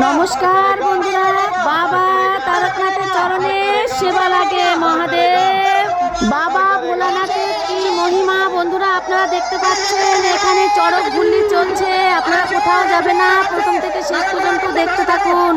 নমস্কার বন্ধুরা, বাবা তারকনাথের চরণে সেবা লাগে মহাদেব। বাবা ভোলানাথের কি মহিমা বন্ধুরা, আপনারা দেখতে পাচ্ছেন, এখানে চড়ক ঘুরলি চলছে, আপনারা কোথাও যাবে না, প্রথম থেকে শেষ পর্যন্ত দেখতে থাকুন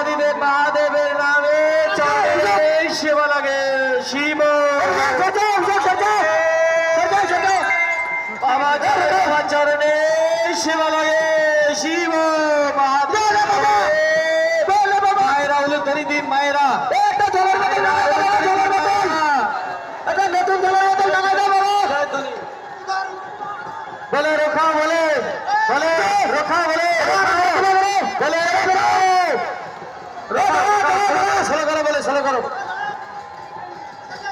দেবাদিদেব মহাদেবের নামে শিব লাগে, শিব। বাবা চরণে শিব লাগে, শিব। মায়েরা হলো ধরি মায়েরা। বলে রোখা, বলে বলে রোখা, বলে। বলে। করো।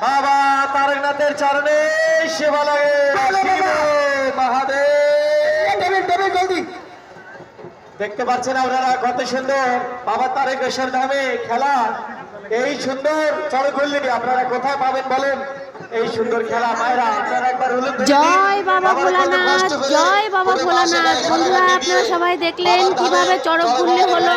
বাবা তারকনাথের চরণে সেবা লাগে মহাদেব। দেখতে পাচ্ছেন আপনারা কত সুন্দর। বাবা তারকেশ্বর ধামে খেলা। এই সুন্দর চড়কল্লি আপনারা কোথায় পাবেন বলেন? এই সুন্দর খেলা মায়েরা আপনারা একবার। জয় বাবা ভোলানাথ জয় বাবা ভোলানাথ। বন্ধুরা আপনারা সবাই দেখলেন কীভাবে চড়ক ঘুরলে হলো।